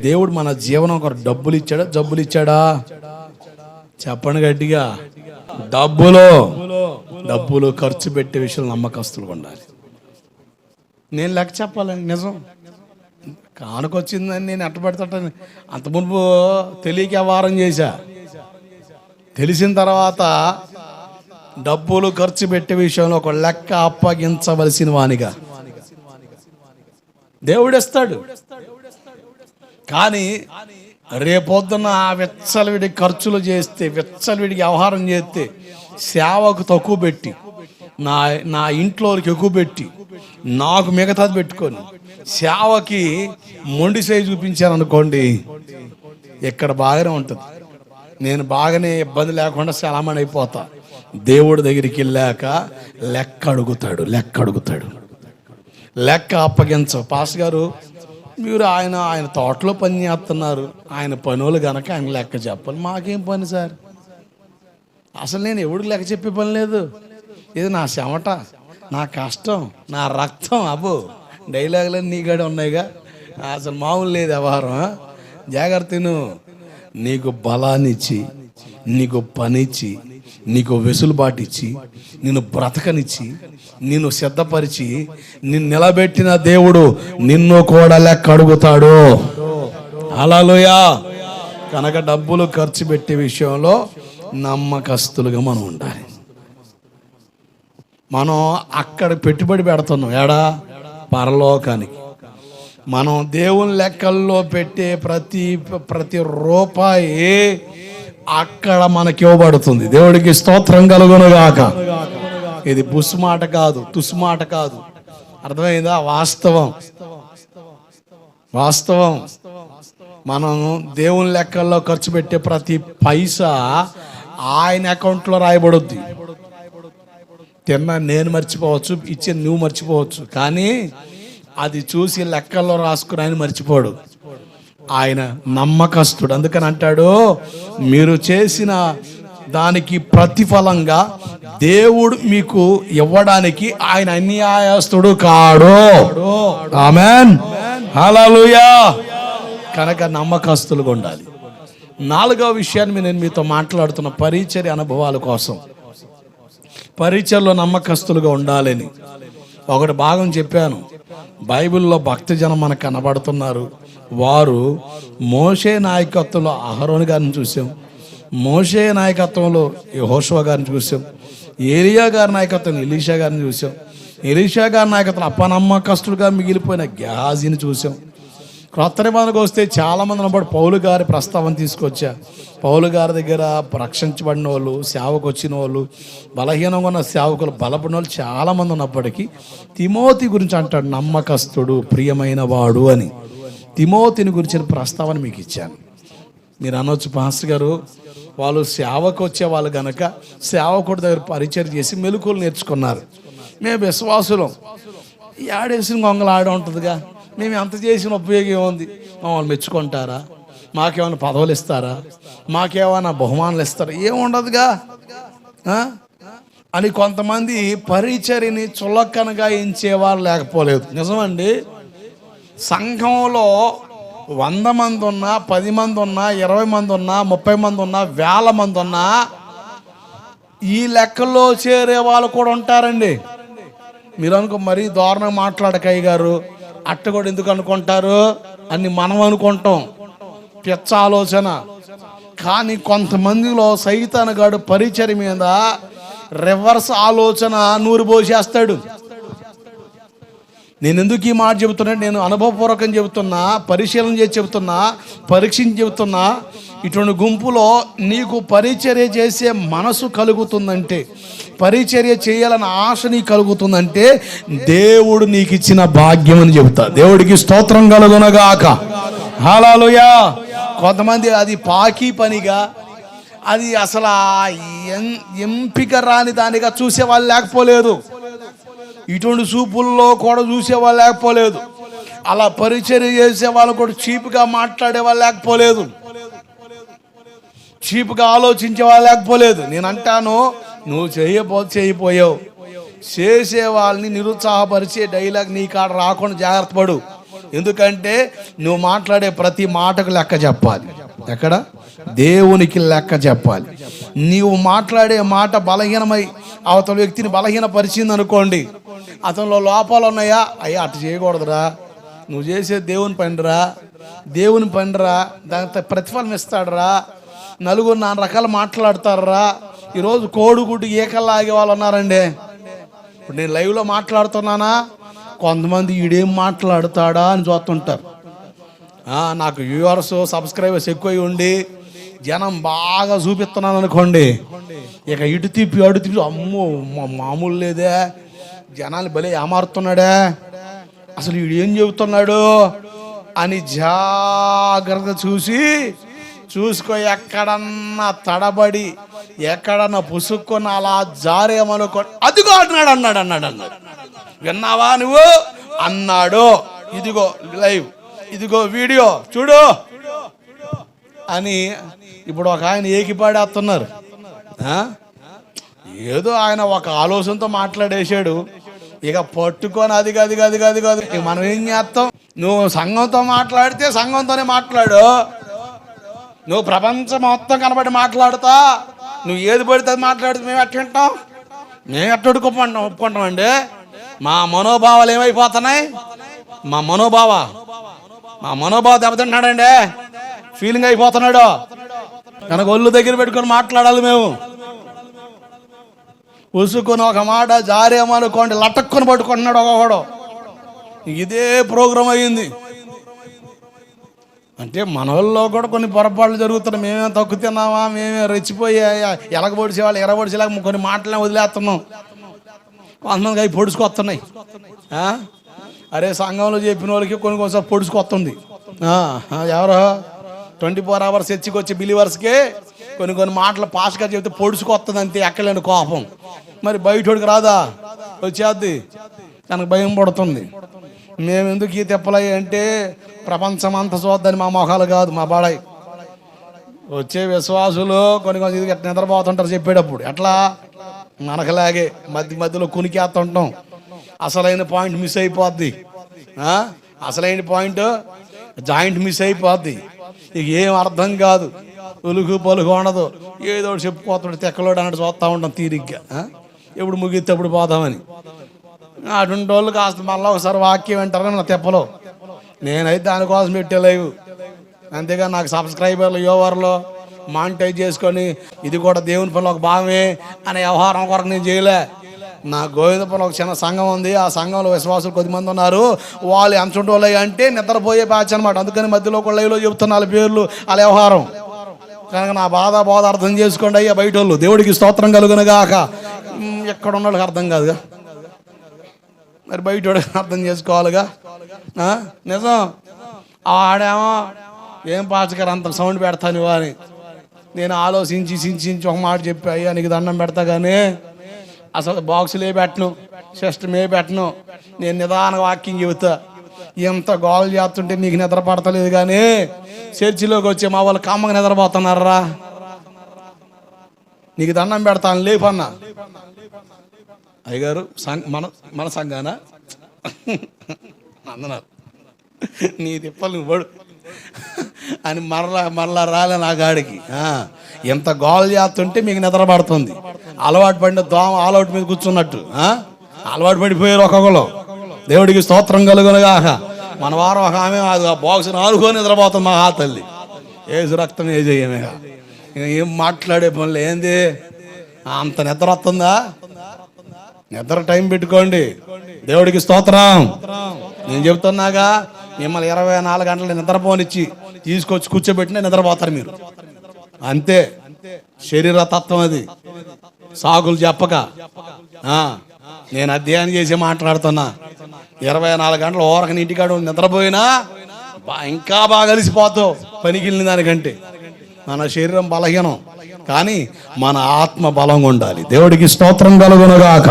దేవుడు మన జీవనం ఒక డబ్బులు ఇచ్చాడా జబ్బులు ఇచ్చాడా చెప్పండి గట్టిగా. డబ్బులు డబ్బులు ఖర్చు పెట్టే విషయంలో నమ్మకస్తులు ఉండాలి. నేను లెక్క చెప్పాలండి నిజం. కానుకొచ్చిందని నేను ఎట్ట పెడతాను అంత మునుపు తెలియక వ్యవహారం చేశా. తెలిసిన తర్వాత డబ్బులు ఖర్చు పెట్టే విషయంలో ఒక లెక్క అప్పగించవలసిన వానిగా. దేవుడు ఇస్తాడు. కానీ రేపొద్దున ఆ విచ్చలవిడి ఖర్చులు చేస్తే విచ్చలవిడికి వ్యవహారం చేస్తే సేవకు తక్కువ పెట్టి నా నా ఇంట్లోకి ఎక్కువ పెట్టి నాకు మిగతాది పెట్టుకొని సేవకి మొండి చేయి చూపించాను అనుకోండి ఇక్కడ బాగానే ఉంటుంది. నేను బాగానే ఇబ్బంది లేకుండా సలామణి అయిపోతా. దేవుడి దగ్గరికి వెళ్ళాక లెక్క అడుగుతాడు లెక్క అడుగుతాడు. లెక్క అప్పగించవు. పాస్ గారు మీరు ఆయన ఆయన తోటలో పని చేస్తున్నారు. ఆయన పనులు గనక ఆయన లెక్క చెప్పాలి. మాకేం పని సార్? అసలు నేను ఎవడికి లెక్క చెప్పే పని లేదు. ఇది నా చెమట నా కష్టం నా రక్తం అబ్బో. డైలాగులు నీగడ ఉన్నాయిగా. అసలు మామూలు లేదు వ్యవహారం జాగ్రత్త నీకు బలాన్నిచ్చి నీకు పనిచ్చి నీకు వెసులుబాటు ఇచ్చి నిన్ను బ్రతకనిచ్చి నిన్ను సిద్ధపరిచి నిన్ను నిలబెట్టిన దేవుడు నిన్ను కూడా లెక్క అడుగుతాడు. అలాలోయా కనుక డబ్బులు ఖర్చు పెట్టే విషయంలో నమ్మకస్తులుగా మనం ఉండాలి. మనం అక్కడ పెట్టుబడి పెడుతున్నాం. ఏడా? పరలోకానికి. మనం దేవుని లెక్కల్లో పెట్టే ప్రతి ప్రతి రూపాయి అక్కడ మనకి ఇవ్వబడుతుంది. దేవుడికి స్తోత్రం కలుగునుగాక. ఇది బుస్ మాట కాదు తుస్ మాట కాదు. అర్థమైందా? వాస్తవం. వాస్తవం. మనం దేవుని లెక్కల్లో ఖర్చు పెట్టే ప్రతి పైసా ఆయన అకౌంట్లో రాయబడుద్ది. తిన్నా నేను మర్చిపోవచ్చు ఇచ్చిన నువ్వు మర్చిపోవచ్చు. కానీ అది చూసి లెక్కల్లో రాసుకుని ఆయన మర్చిపోడు. ఆయన నమ్మకస్తుడు. అందుకని అంటాడు మీరు చేసిన దానికి ప్రతిఫలంగా దేవుడు మీకు ఇవ్వడానికి ఆయన అన్యాయస్తుడు కాడు. ఆమెన్. హల్లెలూయా. కనుక నమ్మకస్తులుగా ఉండాలి. నాలుగవ విషయాన్ని నేను మీతో మాట్లాడుతున్న పరిచర్య అనుభవాల కోసం. పరిచయలో నమ్మకస్తులుగా ఉండాలని. ఒకటి భాగం చెప్పాను. బైబిల్లో భక్తజనం మనకు కనబడుతున్నారు. వారు మోషే నాయకత్వంలో అహరోని గారిని చూసాం. మోషే నాయకత్వంలో యెహోషువ గారిని చూసాం. ఏలియా గారి నాయకత్వం ఎలీషా గారిని చూసాం. ఎలీషా గారి నాయకత్వం అప్పనమ్మకస్తుడుగా మిగిలిపోయిన గ్యాజీని చూసాం. క్రొత్త నిబంధనకు వస్తే చాలా మంది ఉన్నప్పుడు పౌలు గారి ప్రస్తావన తీసుకొచ్చా. పౌలు గారి దగ్గర రక్షించబడిన వాళ్ళు సేవకు వచ్చిన వాళ్ళు బలహీనంగా ఉన్న సేవకులు బలపడిన వాళ్ళు చాలా మంది ఉన్నప్పటికీ తిమోతి గురించి అంటాడు నమ్మకస్తుడు ప్రియమైన వాడు అని. తిమోతిని గురించిన ప్రస్తావన మీకు ఇచ్చాను. మీరు అనొచ్చు పాస్టర్ గారు వాళ్ళు సేవకు వచ్చే వాళ్ళు కనుక సేవకుడి దగ్గర పరిచయం చేసి మెలకువలు నేర్చుకున్నారు. మేము విశ్వాసులం. ఏడేసిన ఆడేసిన గొంగలు ఆడ ఉంటుందిగా. మేము ఎంత చేసిన ఉపయోగం ఏముంది? మమ్మల్ని మెచ్చుకుంటారా? మాకేమైనా పదవులు ఇస్తారా? మాకేమైనా బహుమానాలు ఇస్తారా? ఏముండదుగా? అని కొంతమంది పరిచర్ని చులకనగా ఎంచేవారు లేకపోలేదు. నిజమండి? సంఘంలో వంద మంది ఉన్నా పది మంది ఉన్నా ఇరవై మంది ఉన్నా ముప్పై మంది ఉన్నా వేల మంది ఉన్నా ఈ లెక్కల్లో చేరే వాళ్ళు కూడా ఉంటారండి. మీరు అనుకో మరీ దారుణంగా మాట్లాడకయ్య గారు అట్టగోడు ఎందుకు అనుకుంటారు? అని మనం అనుకుంటాం. పిచ్చ ఆలోచన కానీ కొంతమందిలో సైతానగాడు పరిచయం మీద రివర్స్ ఆలోచన నూరు పోసేస్తాడు. నేను ఎందుకు ఈ మాట చెబుతున్నా? నేను అనుభవపూర్వకం చెబుతున్నా పరిశీలన చేసి చెబుతున్నా పరీక్షించి చెబుతున్నా ఇటువంటి గుంపులో నీకు పరిచర్య చేసే మనసు కలుగుతుందంటే పరిచర్య చేయాలన్న ఆశ నీకు కలుగుతుందంటే దేవుడు నీకు ఇచ్చిన భాగ్యం అని చెబుతా. దేవుడికి స్తోత్రం కలుగునగాక. హాలాలుయా కొంతమంది అది పాకి పనిగా అది అసలు ఎం- ఎంపిక రాని దానిగా చూసే వాళ్ళు లేకపోలేదు. ఇటువంటి చూపుల్లో కూడా చూసే వాళ్ళు లేకపోలేదు. అలా పరిచర్య చేసే వాళ్ళు కూడా చీప్గా మాట్లాడే వాళ్ళు లేకపోలేదు. చీప్గా ఆలోచించే వాళ్ళు లేకపోలేదు. నేను అంటాను నువ్వు చేయబో చేయిపోయావు చేసే వాళ్ళని నిరుత్సాహపరిచే డైలాగ్ నీ కాడ రాకుండా జాగ్రత్త పడు. ఎందుకంటే నువ్వు మాట్లాడే ప్రతి మాటకు లెక్క చెప్పాలి. ఎక్కడ? దేవునికి లెక్క చెప్పాలి. నీవు మాట్లాడే మాట బలహీనమై అవతల వ్యక్తిని బలహీనపరిచింది అనుకోండి అతనిలో లోపాలు ఉన్నాయా? అయ్యా అటు చేయకూడదురా. నువ్వు చేసే దేవుని పనిరా. దేవుని పనిరా. దాని ప్రతిఫలం ఇస్తాడురా. నలుగురు నాలుగు రకాలు మాట్లాడతారా? ఈరోజు కోడిగుడ్డు ఏకల్లాగే వాళ్ళు ఉన్నారండి. ఇప్పుడు నేను లైవ్లో మాట్లాడుతున్నానా? కొంతమంది ఈడేం మాట్లాడతాడా అని చూస్తుంటారు. నాకు వ్యూవర్స్ సబ్స్క్రైబర్స్ ఎక్కువ ఉండి జనం బాగా చూపిస్తున్నాను అనుకోండి. ఇక ఇటు తిప్పి అటు తిప్పి అమ్మో మామూలు లేదే. జనాలు భలే ఏమారుతున్నాడే. అసలు వీడు ఏం చెబుతున్నాడు? అని జాగ్రత్త చూసి చూసుకో ఎక్కడన్నా తడబడి ఎక్కడన్నా పుసుక్కొని అలా జారేమనుకో అదిగో అన్నాడు అన్నాడు అన్నాడు అన్నాడు. విన్నావా నువ్వు? అన్నాడు. ఇదిగో లైవ్ ఇదిగో వీడియో చూడు. అని ఇప్పుడు ఒక ఆయన ఏకిపాడేస్తున్నారు. ఏదో ఆయన ఒక ఆలోచనతో మాట్లాడేశాడు. ఇక పట్టుకొని అది కాదు అది కాదు కాదు మనం ఏం చేస్తాం? నువ్వు సంఘంతో మాట్లాడితే సంఘంతోనే మాట్లాడు. నువ్వు ప్రపంచం మొత్తం కనబడి మాట్లాడుతా. నువ్వు ఏది పడితే అది మాట్లాడితే మేము ఎట్ట వింటాం? మేము ఎట్ట ఒప్పుకుంటాం ఒప్పుకుంటామండి? మా మనోభావాలు ఏమైపోతున్నాయి? మా మనోభావ. మా మనోభావ దెబ్బతింటున్నాడండి ఫీలింగ్ అయిపోతున్నాడు. కనుక ఒళ్ళు దగ్గర పెట్టుకొని మాట్లాడాలి మేము. ఉసుకొని ఒక మాట జారేమనుకోండి లటక్కుని పట్టుకుంటున్నాడు ఒకడు. ఇదే ప్రోగ్రాం అయ్యింది అంటే మన వాళ్ళలో కూడా కొన్ని పొరపాట్లు జరుగుతున్నాయి. మేమే తక్కువ తిన్నామా? మేమే రెచ్చిపోయి? ఎలగబొడిసే వాళ్ళు ఎరబొడిసేలాగా కొన్ని మాటలే వదిలేస్తున్నాం. కొంతమంది అవి పొడుచుకొస్తున్నాయి. అరే సంఘంలో చెప్పిన వాళ్ళకి కొన్ని కొంచెం పొడుచుకొస్తుంది. ఎవరో? ట్వంటీ ఫోర్ అవర్స్ చర్చికి వచ్చే బిలీవర్స్కే కొన్ని కొన్ని మాటలు పాస్గా చెబితే పొడుచుకొస్తుంది అంతే ఎక్కలేని కోపం. మరి బయటోడికి రాదా? వచ్చేద్ది. తనకు భయం పడుతుంది. మేము ఎందుకు ఈ తెప్పలయ్యి అంటే ప్రపంచం అంతా చూద్దని మా మొహాలు కాదు మా బాడాయి. వచ్చే విశ్వాసులు కొన్ని కొంచెం ఇది ఎట్లా నిద్రపోతుంటారు చెప్పేటప్పుడు. ఎట్లా? మనకలాగే మధ్య మధ్యలో కునికేస్తుంటాం. అసలైన పాయింట్ మిస్ అయిపోద్ది. అసలైన పాయింట్ జాయింట్ మిస్ అయిపోద్ది. ఇక ఏం అర్థం కాదు. ఉలుగు పలుగు ఉండదు. ఏదో ఒకటి చెప్పుకోతాడు తెక్కలోడు అన్నట్టు చూస్తూ ఉంటాం తీరిగ్గా. ఎప్పుడు ముగిస్తే అప్పుడు పోదామని. అటువంటి వాళ్ళు కాస్త మళ్ళీ ఒకసారి వాక్యం వింటారని నా తెప్పలో? నేనైతే దానికోసం పెట్టే లైవ్. అంతేగా నాకు సబ్స్క్రైబర్లు యోవర్లు మానిటైజ్ చేసుకొని ఇది కూడా దేవుని పనులు ఒక భాగమే అనే వ్యవహారం కొరకు నేను చేయలే. నా గోవిందపురం ఒక చిన్న సంఘం ఉంది. ఆ సంఘంలో విశ్వాసులు కొద్దిమంది ఉన్నారు. వాళ్ళు ఎంచుంటి వాళ్ళు అంటే నిద్రపోయే బ్యాచ్ అనమాట అందుకని మధ్యలో ఒక లైవ్లో చెబుతున్న వాళ్ళ పేర్లు వాళ్ళ వ్యవహారం. కనుక నా బాధ బాధ అర్థం చేసుకోండి అయ్యా బయట వాళ్ళు దేవుడికి స్తోత్రం కలుగునగాక ఎక్కడ ఉన్న వాళ్ళకి అర్థం కాదుగా? మరి బయట అర్థం చేసుకోవాలిగా? నిజం? ఆడేమో ఏం పాచకర అంత సౌండ్ పెడతాను అని నేను ఆలోచించి చించించి ఒక మాట చెప్పి అయ్యా నీకు దండం పెడతా కానీ అసలు బాక్సులే పెట్టను సిస్టమే పెట్టను నేను నిదాన వాకింగ్ చెబుతా. ఎంత గోల్ చేస్తుంటే నీకు నిద్ర పడతలేదు కానీ చర్చిలోకి వచ్చే మా వాళ్ళు కమ్మగా నిద్రపోతున్నారా? నీకు దండం పెడతాను లేపన్నా. అయ్యగారు సంఘ మన మన సంఘాన? అందన్నారు నీ తిప్పలు పడు. అని మరలా మరలా రాలే నా గాడికి. ఎంత గోల్ చేస్తుంటే మీకు నిద్ర పడుతుంది. అలవాటు పడిన దోమ ఆలౌట్ మీద కూర్చున్నట్టు. అలవాటు పడిపోయారు ఒక్కొక్కరు. దేవుడికి స్తోత్రం కలుగునగాక మన వారం ఒక ఆమె ఆ బాక్స్ ఆనుకొని నిద్రపోతుంది మా ఆ తల్లి. ఏసు రక్తం ఏ చెయ్యమే ఏం మాట్లాడే పనులు ఏంది? అంత నిద్ర వస్తుందా? నిద్ర టైం పెట్టుకోండి. దేవుడికి స్తోత్రం. నేను చెప్తున్నాగా మిమ్మల్ని ఇరవై నాలుగు గంటలు నిద్రపోనిచ్చి తీసుకొచ్చి కూర్చోబెట్టిన నిద్రపోతారు మీరు. అంతే. శరీర తత్వం అది. సాగులు చెప్పక. నేను అధ్యయనం చేసి మాట్లాడుతున్నా. ఇరవై నాలుగు గంటలు ఓరకని ఇంటికాడ ఉండి నిద్రపోయినా ఇంకా బాగా కలిసిపోతావు పనికి వెళ్ళిన దానికంటే. మన శరీరం బలహీనం. కానీ మన ఆత్మ బలంగా ఉండాలి. దేవుడికి స్తోత్రం కలుగునగాక.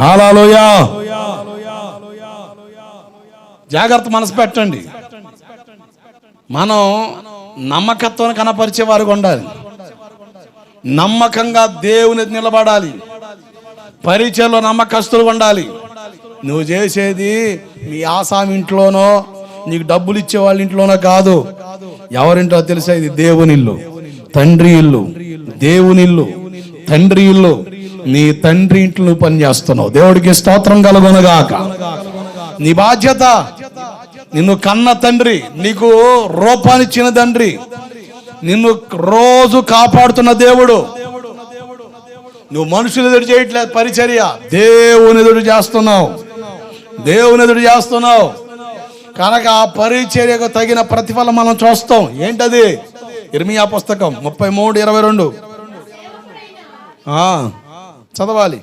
హాలలోయా జాగ్రత్త మనసు పెట్టండి. మనం నమ్మకత్వం కనపరిచే వారికి ఉండాలి. నమ్మకంగా దేవుని నిలబడాలి. పరిచయంలో నమ్మకస్తులు ఉండాలి. నువ్వు చేసేది మీ ఆసామి ఇంట్లోనో నీకు డబ్బులు ఇచ్చే వాళ్ళ ఇంట్లోనో కాదు. ఎవరింటో తెలుసా ఇది? దేవుని ఇల్లు. తండ్రి ఇల్లు. దేవుని ఇల్లు తండ్రి ఇల్లు. నీ తండ్రి ఇంట్లో నువ్వు పని చేస్తున్నావు. దేవుడికి స్తోత్రం కలగొనగాక. నీ బాధ్యత. నిన్ను కన్న తండ్రి. నీకు రూపాన్నిచ్చిన తండ్రి. నిన్ను రోజు కాపాడుతున్న దేవుడు. నువ్వు మనుషులు ఎదురు చేయట్లేదు. పరిచర్య. దేవుని ఎదురు చేస్తున్నావు. దేవుని ఎదురు చేస్తున్నావు. కనుక ఆ పరిచర్యకు తగిన ప్రతిఫలం మనం చూస్తాం. ఏంటది? ఇర్మియా పుస్తకం ముప్పై మూడు ఇరవై రెండు. చదవాలి.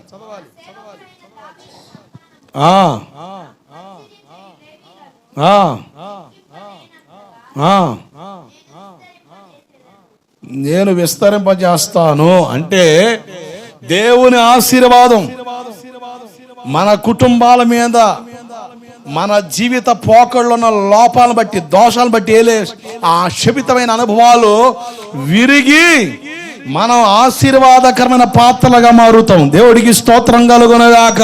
నేను విస్తరింపజేస్తాను అంటే దేవుని ఆశీర్వాదం మన కుటుంబాల మీద మన జీవిత పోకళ్ళు ఉన్న లోపాలను బట్టి దోషాలను బట్టి ఏలే ఆ శపితమైన అనుభవాలు విరిగి మనం ఆశీర్వాదకరమైన పాత్రలుగా మారుతాం. దేవుడికి స్తోత్రం కలుగునగాక.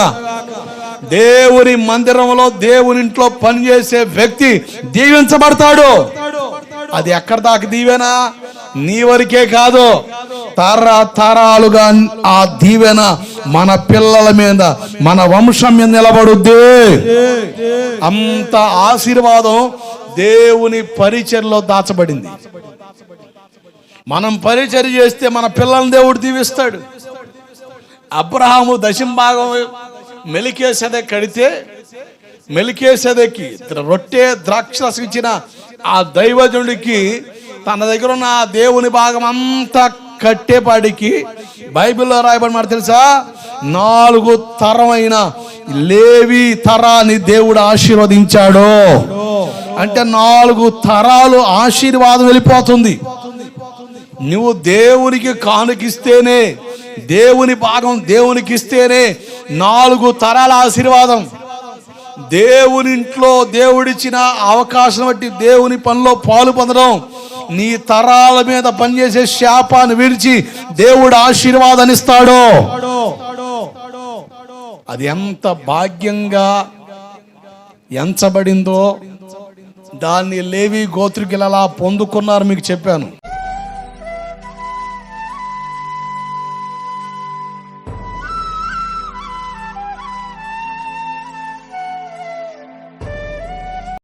దేవుని మందిరంలో దేవుని ఇంట్లో పనిచేసే వ్యక్తి దీవించబడతాడు. అది ఎక్కడ దాకా దీవెనా? నీ వరకే కాదు. తర తరాలుగా ఆ దీవెన మన పిల్లల మీద మన వంశం మీద నిలబడుద్ది. అంత ఆశీర్వాదం దేవుని పరిచర్లో దాచబడింది. మనం పరిచర్ చేస్తే మన పిల్లల్ని దేవుడు దీవిస్తాడు. అబ్రహాము దశంభాగం మెలికేసదే కడితే మెలికేసదకి రొట్టె ద్రాక్ష ఇచ్చిన ఆ దైవజుడికి తన దగ్గర ఉన్న దేవుని భాగం అంతా కట్టేపాడికి బైబిల్లో రాయబడి మాట తెలుసా? నాలుగు తరమైన లేవి తరాన్ని దేవుడు ఆశీర్వదించాడు. అంటే నాలుగు తరాలు ఆశీర్వాదం వెళ్ళిపోతుంది. నువ్వు దేవునికి కానుకిస్తేనే దేవుని భాగం దేవునికి ఇస్తేనే నాలుగు తరాల ఆశీర్వాదం. దేవునింట్లో దేవుడిచ్చిన అవకాశం బట్టి దేవుని పనిలో పాలు పొందడం. నీ తరాల మీద పనిచేసే శాపాన్ని విడిచి దేవుడు ఆశీర్వాదాన్ని అది ఎంత భాగ్యంగా ఎంచబడిందో? దాన్ని లేవి గోత్రికిలలా పొందుకున్నారు మీకు చెప్పాను.